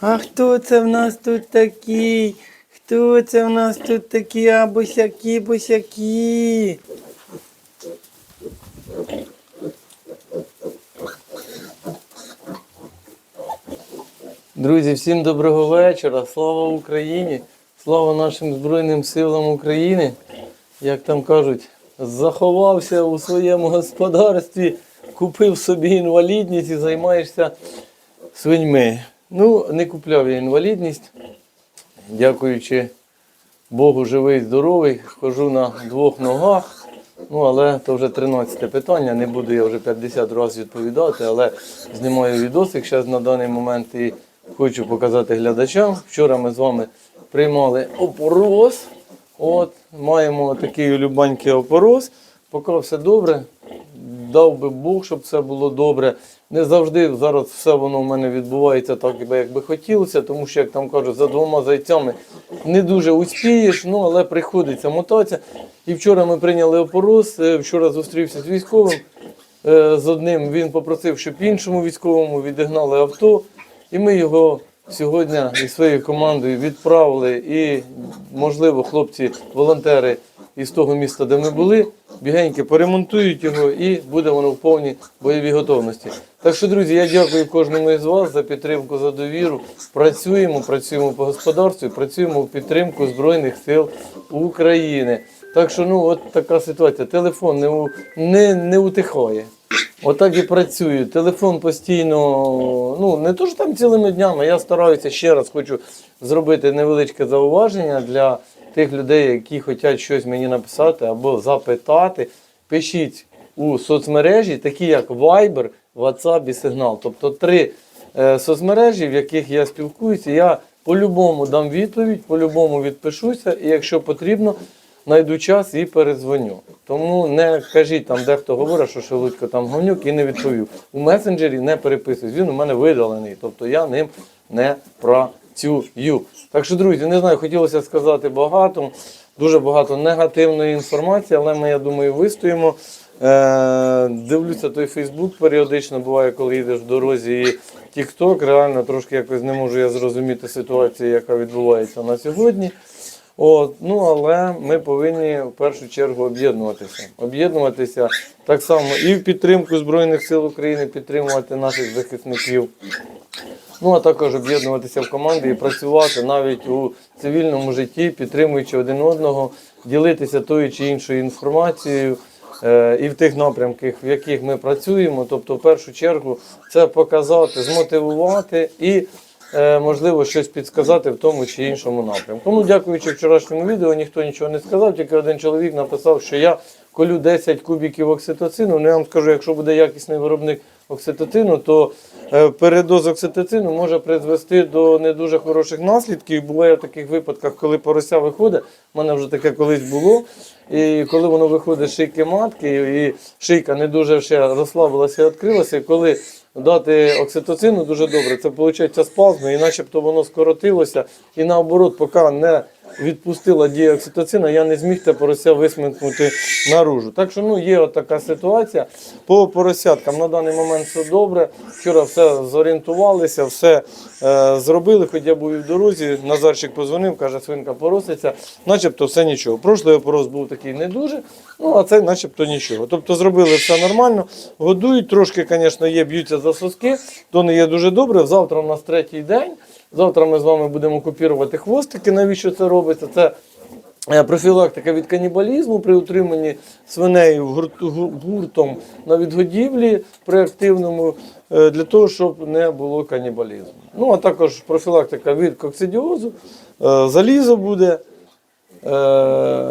А хто це в нас тут такий? Хто це в нас тут такі а босяки, босяки? Друзі, всім доброго вечора. Слава Україні! Слава нашим Збройним силам України. Як там кажуть, заховався у своєму господарстві, купив собі інвалідність і займаєшся свиньми. Ну, не купляв я інвалідність. Дякуючи Богу, живий, здоровий, хожу на двох ногах. Ну, але то вже 13 питання, не буду я вже 50 разів відповідати, але знімаю відосик зараз на даний момент і хочу показати глядачам. Вчора ми з вами приймали опороз. От, маємо такий улюбанький опороз. Поки все добре, дав би Бог, щоб все було добре. Не завжди зараз все воно в мене відбувається так, як би хотілося, тому що, як там кажуть, за двома зайцями не дуже успієш, ну але приходиться мотатися. І вчора ми прийняли опороз, е, вчора зустрівся з військовим. Е, З одним він попросив, щоб іншому військовому відігнали авто, і ми його сьогодні із своєю командою відправили. І, можливо, хлопці, волонтери із того міста, де ми були, бігеньки поремонтують його і буде воно в повній бойовій готовності. Так що, друзі, я дякую кожному із вас за підтримку, за довіру. Працюємо, працюємо по господарству, працюємо в підтримку Збройних сил України. Так що, ну, от така ситуація. Телефон не, у- не, не утихає. Отак і працюю. Телефон постійно, ну не то, що там цілими днями. Я стараюся ще раз хочу зробити невеличке зауваження для тих людей, які хочуть щось мені написати або запитати. Пишіть у соцмережі, такі як Viber, WhatsApp і Signal. Тобто три е, соцмережі, в яких я спілкуюся, я по-любому дам відповідь, по-любому відпишуся, і якщо потрібно, знайду час і перезвоню. Тому не кажіть там, дехто говорить, що Шелудько там говнюк і не відповів. У месенджері не переписуюсь, він у мене видалений, тобто я ним не працюю. Так що, друзі, не знаю, хотілося сказати багато, дуже багато негативної інформації, але ми, я думаю, вистоїмо. Е, дивлюся той Фейсбук періодично, буває, коли їдеш в дорозі і Тікток. Реально трошки якось не можу я зрозуміти ситуацію, яка відбувається на сьогодні. От, ну але ми повинні в першу чергу об'єднуватися. Об'єднуватися так само і в підтримку Збройних сил України, підтримувати наших захисників. Ну а також об'єднуватися в команді і працювати навіть у цивільному житті, підтримуючи один одного, ділитися тою чи іншою інформацією. Е, І в тих напрямках, в яких ми працюємо, тобто, в першу чергу, це показати, змотивувати і, е, можливо, щось підсказати в тому чи іншому напрямку. Ну, дякуючи вчорашньому відео, ніхто нічого не сказав, тільки один чоловік написав, що я колю 10 кубіків окситоцину. Ну, я вам скажу, якщо буде якісний виробник окситоцину, то е, передоз окситоцину може призвести до не дуже хороших наслідків. Буває в таких випадках, коли порося виходить. У мене вже таке колись було. І коли воно виходить з шийки матки, і шийка не дуже ще розслабилася і відкрилася, коли дати окситоцину дуже добре, це виходить спазми, і начебто воно скоротилося, і наоборот, поки не відпустила дія окситоцина, я не зміг те порося висмикнути наружу. Так що ну, є от така ситуація. По поросяткам на даний момент все добре. Вчора все зорієнтувалися, все е, зробили, хоч я був і в дорозі. Назарчик позвонив, каже, свинка пороситься, начебто все нічого. Прошлий опорос був такий не дуже, ну а цей начебто нічого. Тобто зробили все нормально, годують, трошки, звісно, є, б'ються за соски, то не є дуже добре. Завтра у нас третій день. Завтра ми з вами будемо купірувати хвостики. Навіщо це робиться? Це е, профілактика від канібалізму при утриманні свиней гуртом на відгодівлі при активному е, для того, щоб не було канібалізму. Ну а також профілактика від коксидіозу, е, залізо буде.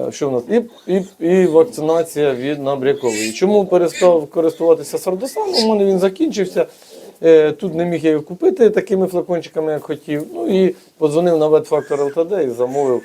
Що в нас? І, і, і вакцинація від набрякової. Чому перестав користуватися сардосамом? У мене він закінчився. Е, Тут не міг я його купити такими флакончиками, як хотів. Ну і подзвонив на ветфактор ЛТД і замовив,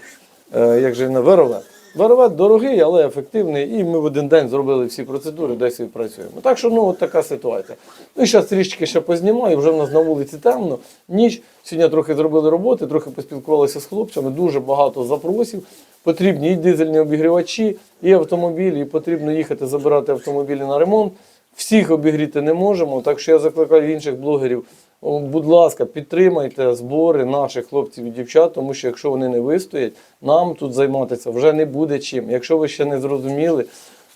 е, як же на Веровет. Веровет дорогий, але ефективний. І ми в один день зробили всі процедури, десь і працюємо. Так що ну от така ситуація. Ну і зараз трішки ще познімаю, вже в нас на вулиці темно, ніч. Сьогодні трохи зробили роботи, трохи поспілкувалися з хлопцями, дуже багато запросів. Потрібні і дизельні обігрівачі, і автомобілі, і потрібно їхати забирати автомобілі на ремонт. Всіх обігріти не можемо, так що я закликаю інших блогерів будь ласка, підтримайте збори наших хлопців і дівчат, тому що якщо вони не вистоять, нам тут займатися вже не буде чим. Якщо ви ще не зрозуміли,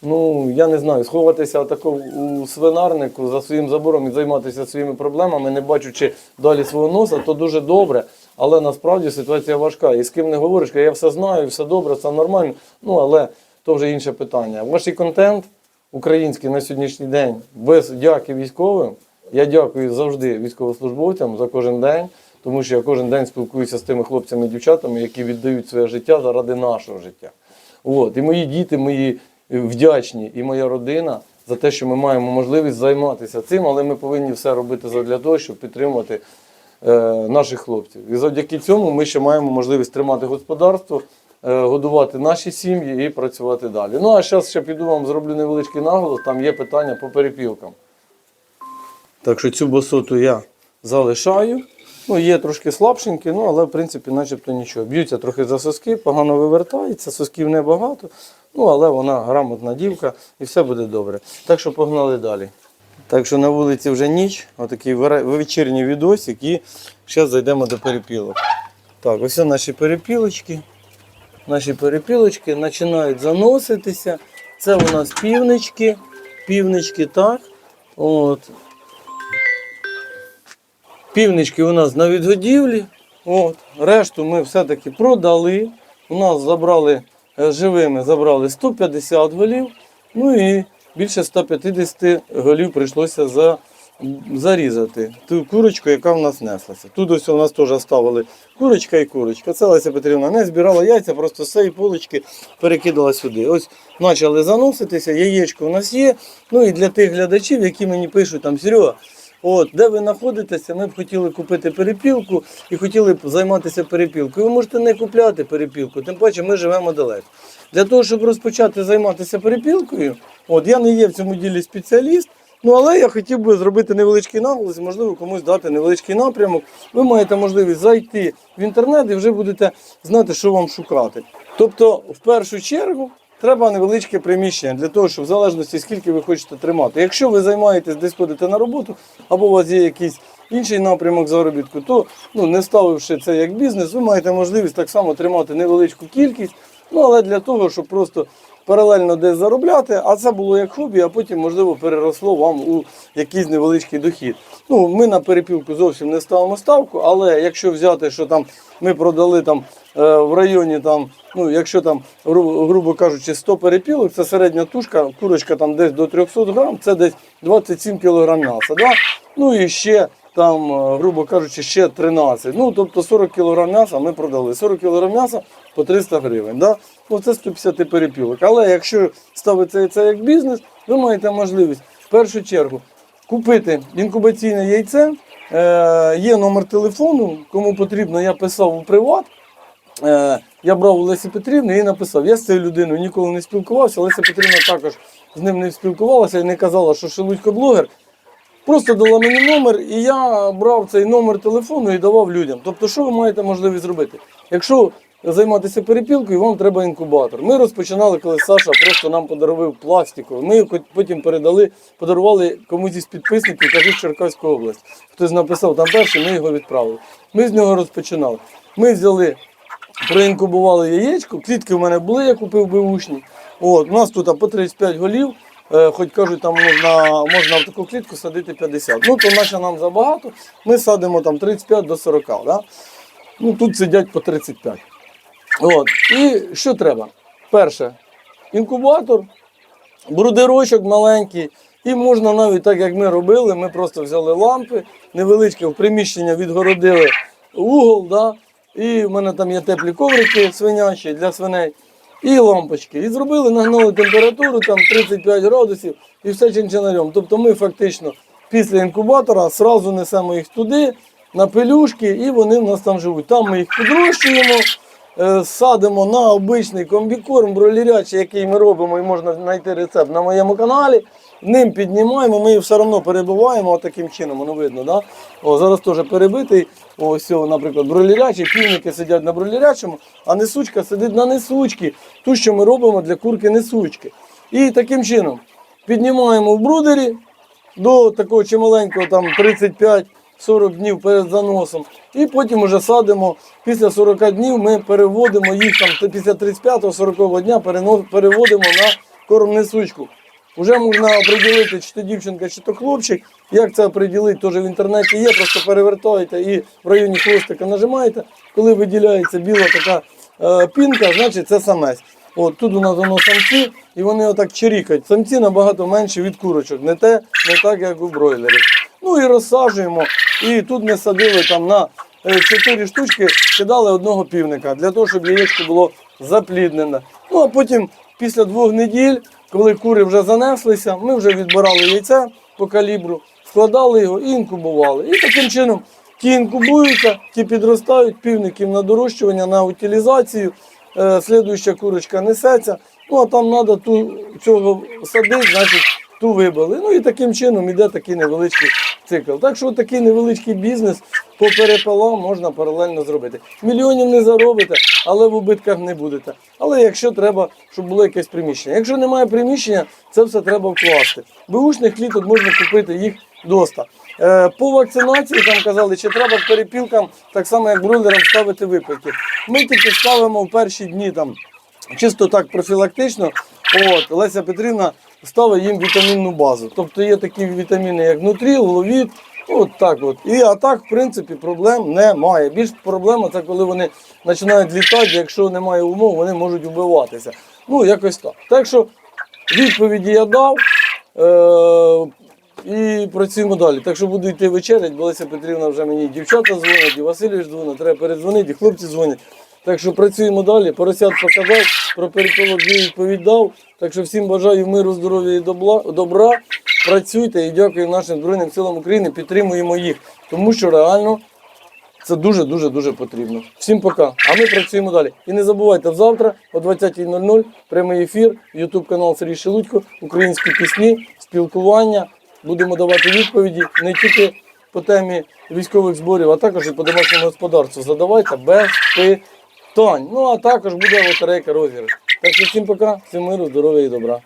ну я не знаю, сховатися тако у свинарнику за своїм забором і займатися своїми проблемами, не бачучи далі свого носа, то дуже добре. Але насправді ситуація важка. І з ким не говориш, я все знаю, все добре, все нормально. Ну але то вже інше питання. Ваш контент український на сьогоднішній день без дяки військовим. Я дякую завжди військовослужбовцям за кожен день, тому що я кожен день спілкуюся з тими хлопцями і дівчатами, які віддають своє життя заради нашого життя. От. І мої діти, мої вдячні, і моя родина за те, що ми маємо можливість займатися цим, але ми повинні все робити для того, щоб підтримувати е, наших хлопців. І завдяки цьому ми ще маємо можливість тримати господарство, годувати наші сім'ї і працювати далі. Ну а зараз ще піду вам зроблю невеличкий наголос, там є питання по перепілкам. Так що цю босоту я залишаю. Ну, є трошки слабшенькі, ну, але в принципі начебто нічого. Б'ються трохи за соски, погано вивертається, сосків небагато, ну але вона грамотна дівка і все буде добре. Так що погнали далі. Так що на вулиці вже ніч, отакий вечірній відосик і зараз зайдемо до перепілок. Так, ось наші перепілочки. Наші перепілочки починають заноситися. Це у нас півнички. Півнички, так. От. Півнички у нас на відгодівлі. От. Решту ми все-таки продали. У нас забрали е, живими забрали 150 голів. Ну і більше 150 голів прийшлося за, зарізати. Ту курочку, яка в нас неслася. Тут ось у нас теж ставили курочка і курочка. Це Леся Петрівна не збирала яйця, просто з цієї полочки перекидала сюди. Ось почали заноситися, яєчко у нас є. Ну і для тих глядачів, які мені пишуть там Серега, От, де ви знаходитеся, ми б хотіли купити перепілку і хотіли б займатися перепілкою. Ви можете не купляти перепілку, тим паче ми живемо далеко. Для того, щоб розпочати займатися перепілкою, от я не є в цьому ділі спеціаліст, ну але я хотів би зробити невеличкий наголос, можливо, комусь дати невеличкий напрямок. Ви маєте можливість зайти в інтернет і вже будете знати, що вам шукати. Тобто, в першу чергу. Треба невеличке приміщення для того, щоб в залежності скільки ви хочете тримати. Якщо ви займаєтесь десь ходите на роботу, або у вас є якийсь інший напрямок заробітку, то ну, не ставивши це як бізнес, ви маєте можливість так само тримати невеличку кількість, ну але для того, щоб просто паралельно десь заробляти, а це було як хобі, а потім, можливо, переросло вам у якийсь невеличкий дохід. Ну, ми на перепілку зовсім не ставимо ставку, але якщо взяти, що там ми продали там е, в районі, там, ну, якщо там, гру- грубо кажучи, 100 перепілок, це середня тушка, курочка там десь до 300 грам, це десь 27 кг м'яса. Да? Ну і ще там, е, грубо кажучи, ще 13. Ну, тобто 40 кг м'яса ми продали. 40 кг м'яса по 300 гривень. Да? Ну, це 150 перепілок. Але якщо ставити це як бізнес, ви маєте можливість в першу чергу купити інкубаційне яйце. Е, є номер телефону, кому потрібно, я писав у приват. Е, я брав у Лесі Петрівни і написав, я з цією людиною ніколи не спілкувався, Леся Петрівна також з ним не спілкувалася і не казала, що Шелудько блогер. Просто дала мені номер, і я брав цей номер телефону і давав людям. Тобто, що ви маєте можливість зробити? Якщо займатися перепілкою, вам треба інкубатор. Ми розпочинали, коли Саша просто нам подарував пластиковий. Ми потім передали, подарували комусь із підписників, кажуть, Черкаську область. Хтось написав там перший, ми його відправили. Ми з нього розпочинали. Ми взяли, проінкубували яєчко, клітки в мене були, я купив беушні. От, у нас тут по 35 голів. Е, Хоч кажуть, там можна, можна в таку клітку садити 50. Ну, то наче нам забагато. Ми садимо там 35 до 40. Да? Ну, тут сидять по 35. От. І що треба? Перше, інкубатор, брудерочок маленький. І можна навіть так, як ми робили, ми просто взяли лампи, невеличке в приміщення відгородили угол, да? і в мене там є теплі коврики свинячі для свиней, і лампочки. І зробили, нагнали температуру там 35 градусів і все чинчинарем. Тобто ми фактично після інкубатора сразу несемо їх туди, на пелюшки, і вони в нас там живуть. Там ми їх підрощуємо, садимо на обичний комбікорм бройлерячий, який ми робимо, і можна знайти рецепт на моєму каналі. Ним піднімаємо, ми їх все одно перебиваємо от таким чином, воно видно. Да? О, зараз теж перебитий. Ось, наприклад, бройлерячі, півники сидять на бройлерячому, а несучка сидить на несучці. Ту, що ми робимо для курки несучки. І таким чином піднімаємо в брудері до такого чималенького, там 35 40 днів перед заносом. І потім вже садимо. Після 40 днів ми переводимо їх там після 35-40 дня переводимо на кормнесучку. Уже можна оприділити, чи то дівчинка, чи то хлопчик. Як це оприділити, теж в інтернеті є, просто перевертаєте і в районі хвостика нажимаєте. Коли виділяється біла така е, пінка, значить це самець. От тут у нас воно самці, і вони отак чирікають. Самці набагато менші від курочок, не те, не так, як у бройлерів. Ну і розсаджуємо. І тут ми садили там на 4 штучки, кидали одного півника для того, щоб яєчко було запліднене. Ну а потім, після двох неділь, коли кури вже занеслися, ми вже відбирали яйця по калібру, складали його і інкубували. І таким чином ті інкубуються, ті підростають, півників на дорощування, на утилізацію. Е, слідуюча курочка несеться. Ну а там треба ту цього садити, значить ту вибили. Ну і таким чином іде такий невеличкий цикл. Так що такий невеличкий бізнес по перепелам можна паралельно зробити. Мільйонів не заробите, але в убитках не будете. Але якщо треба, щоб було якесь приміщення. Якщо немає приміщення, це все треба вкласти. Бушних кліток можна купити їх доста. Е, по вакцинації там казали, чи треба перепілкам так само, як бройлерам, ставити випивки. Ми тільки ставимо в перші дні там чисто так профілактично. От, Леся Петрівна ставить їм вітамінну базу. Тобто є такі вітаміни, як нутріл, ловіт, от так от. І а так, в принципі, проблем немає. Більш проблема це коли вони починають літати, якщо немає умов, вони можуть вбиватися. Ну, якось так. Так що відповіді я дав. Е- і працюємо далі. Так що буду йти вечерять, бо Леся Петрівна вже мені дівчата дзвонять, і Васильович дзвонить, треба передзвонити, і хлопці дзвонять. Так що працюємо далі. Поросят показав, про перепилок відповідав. Так що всім бажаю миру, здоров'я і добла- добра. Працюйте і дякую нашим Збройним силам України. Підтримуємо їх, тому що реально це дуже дуже потрібно. Всім пока. А ми працюємо далі. І не забувайте завтра о 20.00 прямий ефір, Ютуб канал Сергій Шелудько, українські пісні, спілкування. Будемо давати відповіді не тільки по темі військових зборів, а також і по домашньому господарству. Задавайте без питань. Ну а також буде лотерейка розіграш. Так що всім пока, всім миру, здоров'я і добра.